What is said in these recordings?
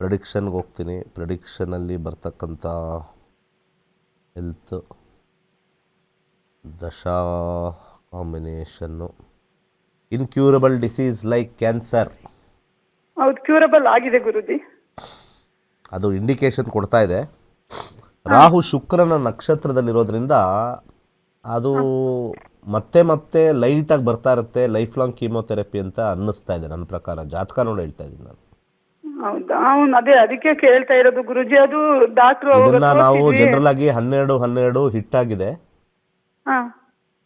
ಪ್ರೆಡಿಕ್ಷನ್ಗೆ ಹೋಗ್ತೀನಿ. ಪ್ರೆಡಿಕ್ಷನಲ್ಲಿ ಬರ್ತಕ್ಕಂಥ ಹೆಲ್ತ್ ದಶಾ ಕಾಂಬಿನೇಷನ್ನು ಇನ್ಕ್ಯೂರಬಲ್ ಡಿಸೀಸ್ ಲೈಕ್ ಕ್ಯಾನ್ಸರ್ ಹೌದು ಕ್ಯೂರಬಲ್ ಆಗಿದೆ ಗುರುಜಿ. ಅದು ಇಂಡಿಕೇಶನ್ ಕೊಡ್ತಾ ಇದೆ. ರಾಹು ಶುಕ್ರನ ನಕ್ಷತ್ರದಲ್ಲಿರೋದ್ರಿಂದ ಅದು ಮತ್ತೆ ಮತ್ತೆ ಲೈಟಾಗಿ ಬರ್ತಾ ಇರುತ್ತೆ ಲೈಫ್ ಲಾಂಗ್ ಕೀಮೋಥೆರಪಿ ಅಂತ ಅನ್ನಿಸ್ತಾ ಇದೆ ನನ್ನ ಪ್ರಕಾರ. ಜಾತಕ ನೋಡಿ ಹೇಳ್ತಾ ಇದ್ದೀನಿ ನಾನು. ಹೌದಾ? ಅವ್ನು ಅದೇ ಅದಕ್ಕೆ ಕೇಳ್ತಾ ಇರೋದು ಗುರುಜಿ ಅದು ಡಾಕ್ಟ್ರು ಇದನ್ನ ನಾವು ಜನರಲ್ ಆಗಿ ಹನ್ನೆರಡು ಹನ್ನೆರಡು ಹಿಟ್ ಆಗಿದೆ. ಹಾ.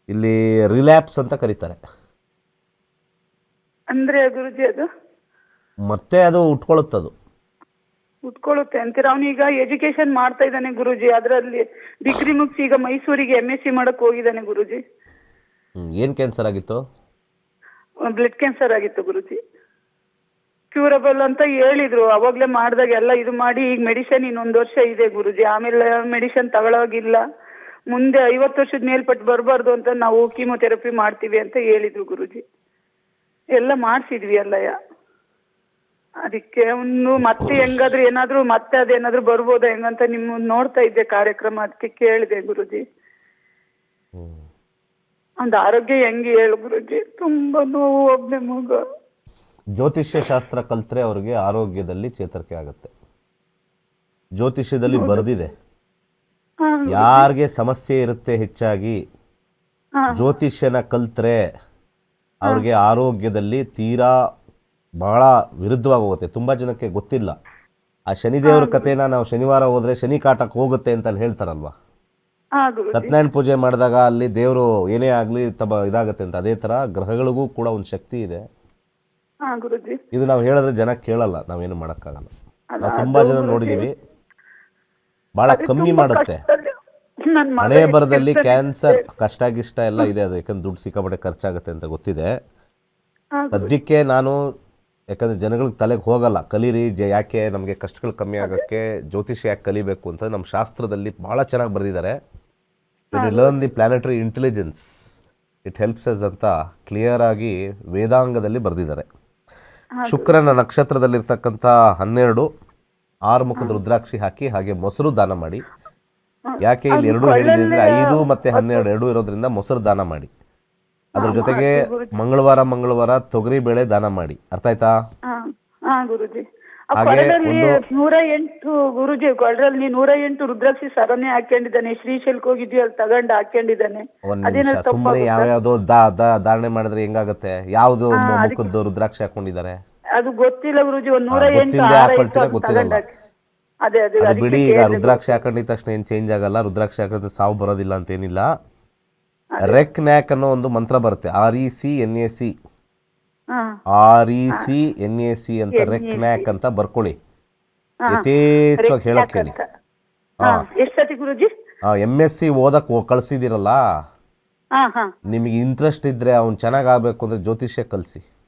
ಇಲ್ಲಿ ರಿಲ್ಯಾಪ್ಸ್ ಅಂತ ಕರೀತಾರೆ. ಅಂದ್ರೆ ಗುರುಜಿ ಅದು? ಮತ್ತೆ ಅದು ಉಟ್ಕೊಳ್ಳುತ್ತದು ಉಟ್ಕೊಳ್ಳುತ್ತೆ ಅಂತೀರ? ಅವನೀಗ ಎಜುಕೇಶನ್ ಮಾಡ್ತಾ ಇದ್ದಾನೆ ಗುರುಜಿ ಅದರಲ್ಲಿ ಡಿಗ್ರಿ ಮುಗಿಸಿ ಈಗ ಮೈಸೂರಿಗೆ ಎಂ ಎಸ್ ಸಿ ಮಾಡಕ್ ಹೋಗಿದ್ದಾನೆ ಗುರುಜಿ. ಏನು ಕ್ಯಾನ್ಸರ್ ಆಗಿತ್ತು? ಬ್ಲಡ್ ಕ್ಯಾನ್ಸರ್ ಆಗಿತ್ತು ಗುರುಜಿ. ಕ್ಯೂರಬಲ್ ಅಂತ ಹೇಳಿದ್ರು. ಅವಾಗ್ಲೇ ಮಾಡಿದಾಗ ಎಲ್ಲ ಇದು ಮಾಡಿ ಈಗ ಮೆಡಿಸಿನ್ ಇನ್ನೊಂದು ವರ್ಷ ಇದೆ ಗುರುಜಿ. ಆಮೇಲೆ ಮೆಡಿಸನ್ ತಗೊಳೋಗಿಲ್ಲ. ಮುಂದೆ ಐವತ್ತು ವರ್ಷದ ಮೇಲ್ಪಟ್ಟು ಬರಬಾರ್ದು ಅಂತ ನಾವು ಕೀಮೋಥೆರಪಿ ಮಾಡ್ತೀವಿ ಅಂತ ಹೇಳಿದ್ರು ಗುರುಜಿ. ಎಲ್ಲ ಮಾಡಿಸಿದ್ವಿ ಅಲ್ಲಯ್ಯ. ಅದಕ್ಕೆ ಒಂದು ಮತ್ತೆ ಹೆಂಗಾದ್ರೂ ಏನಾದರೂ ಮತ್ತೆ ಅದೇನಾದರೂ ಬರ್ಬೋದಾ ಹೆಂಗಂತ ನಿಮ್ಮ ನೋಡ್ತಾ ಇದ್ದೆ ಕಾರ್ಯಕ್ರಮ ಅದಕ್ಕೆ ಕೇಳಿದೆ ಗುರುಜಿ. ಒಂದು ಆರೋಗ್ಯ ಹೆಂಗೆ ಹೇಳು ಗುರುಜಿ. ತುಂಬಾ ನೋವು ಒಬ್ಬನೇ ಮಗ. ಜ್ಯೋತಿಷ್ಯ ಶಾಸ್ತ್ರ ಕಲ್ತ್ರೆ ಅವ್ರಿಗೆ ಆರೋಗ್ಯದಲ್ಲಿ ಚೇತರಿಕೆ ಆಗುತ್ತೆ. ಜ್ಯೋತಿಷ್ಯದಲ್ಲಿ ಬರೆದಿದೆ. ಯಾರಿಗೆ ಸಮಸ್ಯೆ ಇರುತ್ತೆ ಹೆಚ್ಚಾಗಿ ಜ್ಯೋತಿಷ್ಯನ ಕಲ್ತ್ರೆ ಅವ್ರಿಗೆ ಆರೋಗ್ಯದಲ್ಲಿ ತೀರಾ ಬಹಳ ವಿರುದ್ಧವಾಗಿ ಹೋಗುತ್ತೆ ತುಂಬ ಜನಕ್ಕೆ ಗೊತ್ತಿಲ್ಲ. ಆ ಶನಿದೇವ್ರ ಕಥೆನ ನಾವು ಶನಿವಾರ ಹೋದ್ರೆ ಶನಿ ಕಾಟಕ್ಕೆ ಹೋಗುತ್ತೆ ಅಂತ ಹೇಳ್ತಾರಲ್ವಾ? ಸತ್ಯನಾರಾಯಣ ಪೂಜೆ ಮಾಡಿದಾಗ ಅಲ್ಲಿ ದೇವರು ಏನೇ ಆಗಲಿ ತಮ್ಮ ಇದಾಗುತ್ತೆ ಅಂತ. ಅದೇ ಥರ ಗ್ರಹಗಳಿಗೂ ಕೂಡ ಒಂದು ಶಕ್ತಿ ಇದೆ. ಗುರುಜಿ. ಇದು ನಾವು ಹೇಳಿದ್ರೆ ಜನ ಕೇಳಲ್ಲ ನಾವೇನು ಮಾಡೋಕ್ಕಾಗಲ್ಲ. ನಾವು ತುಂಬಾ ಜನ ನೋಡಿದೀವಿ. ಬಹಳ ಕಮ್ಮಿ ಮಾಡುತ್ತೆ. ಮನೆ ಹಣೆ ಬರದಲ್ಲಿ ಕ್ಯಾನ್ಸರ್ ಕಷ್ಟ ಗಿಷ್ಟ ಎಲ್ಲ ಇದೆ ಅದು ಯಾಕಂದ್ರೆ ದುಡ್ಡು ಸಿಕ್ಕಾಪಟ್ಟೆ ಖರ್ಚಾಗುತ್ತೆ ಅಂತ ಗೊತ್ತಿದೆ. ಸದ್ಯಕ್ಕೆ ನಾನು ಯಾಕಂದ್ರೆ ಜನಗಳಿಗೆ ತಲೆಗೆ ಹೋಗಲ್ಲ ಕಲೀರಿ ಜ ಯಾಕೆ ನಮಗೆ ಕಷ್ಟಗಳು ಕಮ್ಮಿ ಆಗೋಕ್ಕೆ ಜ್ಯೋತಿಷ್ಯ ಯಾಕೆ ಕಲಿಬೇಕು ಅಂತ ನಮ್ಮ ಶಾಸ್ತ್ರದಲ್ಲಿ ಭಾಳ ಚೆನ್ನಾಗಿ ಬರೆದಿದ್ದಾರೆ. You learn the planetary intelligence it helps us ಅಂತ ಕ್ಲಿಯರ್ ಆಗಿ ವೇದಾಂಗದಲ್ಲಿ ಬರೆದಿದ್ದಾರೆ. ಶುಕ್ರನ ನಕ್ಷತ್ರದಲ್ಲಿರ್ತಕ್ಕಂಥ ಹನ್ನೆರಡು ಆರು ಮುಖದ ರುದ್ರಾಕ್ಷಿ ಹಾಕಿ ಹಾಗೆ ಮೊಸರು ದಾನ ಮಾಡಿ. ಯಾಕೆ ಇಲ್ಲಿ ಎರಡು ಹೇಳಿದೆ ಅಂದರೆ ಐದು ಮತ್ತೆ ಹನ್ನೆರಡು ಎರಡು ಇರೋದ್ರಿಂದ ಮೊಸರು ದಾನ ಮಾಡಿ. ಅದ್ರ ಜೊತೆಗೆ ಮಂಗಳವಾರ ಮಂಗಳವಾರ ತೊಗರಿ ಬೇಳೆ ದಾನ ಮಾಡಿ. ಅರ್ಥ ಆಯ್ತಾ? ಒಂದು- ನೂರ ಎಂಟು ಗುರುಜಿ ಕೊಡ್ರಲ್ಲಿ ನೂರ ಎಂಟು ರುದ್ರಾಕ್ಷಿ ಸರನೆ ಹಾಕೊಂಡಿದ್ದಾನೆ ಶ್ರೀಶೈಲಕ್ಕೆ ಹೋಗಿದ್ವಿ ಅಲ್ಲಿ ತಗೊಂಡ್ ಹಾಕೊಂಡಿದ್ದಾನೆ ಒಂದ್ ನಿಮಿಷ ಅದೇನಾದ್ರು ಸುಮ್ಮನೆ ತಪ್ಪಾಗುತ್ತಾ? ಯಾವ್ಯಾವ್ದೋ ದಾ ದಾ ಧಾರಣೆ ಮಾಡಿದ್ರೆ ಹೆಂಗಾಗತ್ತೆ? ಯಾವ್ದು ಮ- ಮುಖದ್ದು ರುದ್ರಾಕ್ಷಿ ಹಾಕೊಂಡಿದ್ದಾರೆ ಅದು ಗೊತ್ತಿಲ್ಲ ಗುರುಜಿ ಒಂದ್ ನೂರ ಎಂಟು ಗೊತ್ತಿಲ್ದೆ ಹಾಕೊಳ್ತೀರಾ ಗೊತ್ತಿಲ್ಲ ಗೊತ್ತಿರಲ್ಲ. ತಗೊಂಡ್ ಹಾಕಿ. ಅದೇ ಅದೇ ಅದು ಅದಕ್ಕೆ ಬಿಡಿ ಈಗ ಕೇಳ್ದೆ. ರುದ್ರಾಕ್ಷಿ ಹಾಕೊಂಡಿದ ತಕ್ಷಣ ಏನು ಚೇಂಜ್ ಆಗಲ್ಲ? ರುದ್ರಾಕ್ಷಿ ಹಾಕಿದ್ರೆ ಸಾವು ಬರೋದಿಲ್ಲ ಅಂತ ಏನಿಲ್ಲ. ರೆಕ್ ನ್ಯಾಕ್ ಅನ್ನೋ ಒಂದು ಮಂತ್ರ ಬರುತ್ತೆ. R E C N A C R E C N A C ಅಂತ ರೆಕ್ ನ್ಯಾಕ್ ಅಂತ ಬರ್ಕೊಳ್ಳಿ. ಯಥೇಚ್ಛವಾಗಿ ಹೇಳಕ್ ಹೇಳಿ ಎಂ ಗುರುಜಿ? ಎಂ ಎಸ್ ಸಿ ಓದಕ್ ಕಳ್ಸಿದಿರಲ್ಲ? ನಿಮಗೆ ಇಂಟ್ರೆಸ್ಟ್ ಇದ್ರೆ ಅವ್ನು ಚೆನ್ನಾಗಿ ಆಗಬೇಕು ಅಂದ್ರೆ ಜ್ಯೋತಿಷ್ಯ ಕಲಿಸಿ.